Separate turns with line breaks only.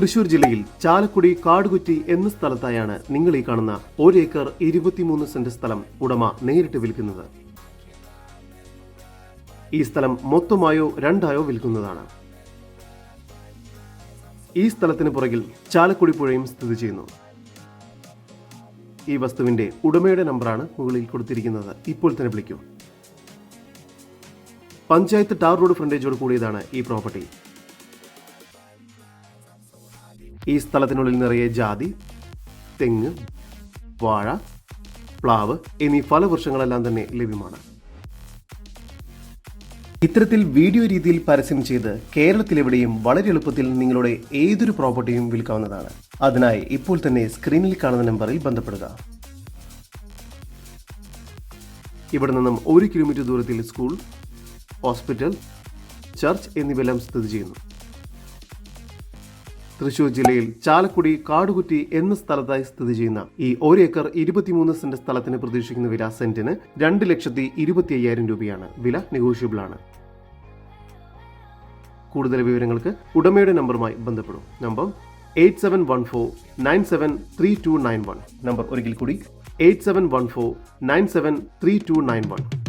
തൃശൂർ ജില്ലയിൽ ചാലക്കുടി കാടുകുറ്റി എന്ന സ്ഥലത്തായാണ് നിങ്ങൾ ഈ കാണുന്ന ഒരേക്കർ ഇരുപത്തിമൂന്ന് സെന്റ് സ്ഥലം ഉടമ നേരിട്ട് വിൽക്കുന്നത്. ഈ സ്ഥലം മൊത്തമായോ രണ്ടായോ വിൽക്കുന്നതാണ്. ഈ സ്ഥലത്തിന് പുറകിൽ ചാലക്കുടി പുഴയും സ്ഥിതി ചെയ്യുന്നു. ഈ വസ്തുവിന്റെ ഉടമയുടെ നമ്പറാണ് മുകളിൽ കൊടുത്തിരിക്കുന്നത്. ഇപ്പോൾ തന്നെ വിളിക്കൂ. പഞ്ചായത്ത് ടാർ റോഡ് ഫ്രണ്ടേജോട് കൂടിയതാണ് ഈ പ്രോപ്പർട്ടി. ഈ സ്ഥലത്തിനുള്ളിൽ നിറയെ ജാതി തെങ്ങ് വാഴ പ്ലാവ് എന്നീ ഫലവൃക്ഷങ്ങളെല്ലാം തന്നെ ലഭ്യമാണ്. ഇത്തരത്തിൽ വീഡിയോ രീതിയിൽ പരസ്യം ചെയ്ത് കേരളത്തിലെവിടെയും വളരെ എളുപ്പത്തിൽ നിങ്ങളുടെ ഏതൊരു പ്രോപ്പർട്ടിയും വിൽക്കാവുന്നതാണ്. അതിനായി ഇപ്പോൾ തന്നെ സ്ക്രീനിൽ കാണുന്ന നമ്പറിൽ ബന്ധപ്പെടുക. ഇവിടെ നിന്നും ഒരു കിലോമീറ്റർ ദൂരത്തിൽ സ്കൂൾ ഹോസ്പിറ്റൽ ചർച്ച് എന്നിവയെല്ലാം സ്ഥിതി ചെയ്യുന്നു. തൃശൂർ ജില്ലയിൽ ചാലക്കുടി കാടുകുറ്റി എന്ന സ്ഥലത്തായി സ്ഥിതി ചെയ്യുന്ന ഈ ഒരു ഏക്കർ ഇരുപത്തിമൂന്ന് സെന്റ് സ്ഥലത്തിന് പ്രതീക്ഷിക്കുന്ന വില സെന്റിന് രണ്ട് ലക്ഷത്തി ഇരുപത്തി അയ്യായിരം രൂപയാണ്. വില നെഗോഷ്യബിൾ ആണ് കൂടുതൽ വിവരങ്ങൾക്ക് ഉടമയുടെ നമ്പറുമായി ബന്ധപ്പെടും. Number eight seven one four nine seven three two nine one. Number ഒരിക്കൽ കൂടി. Eight seven one four nine seven three two nine one.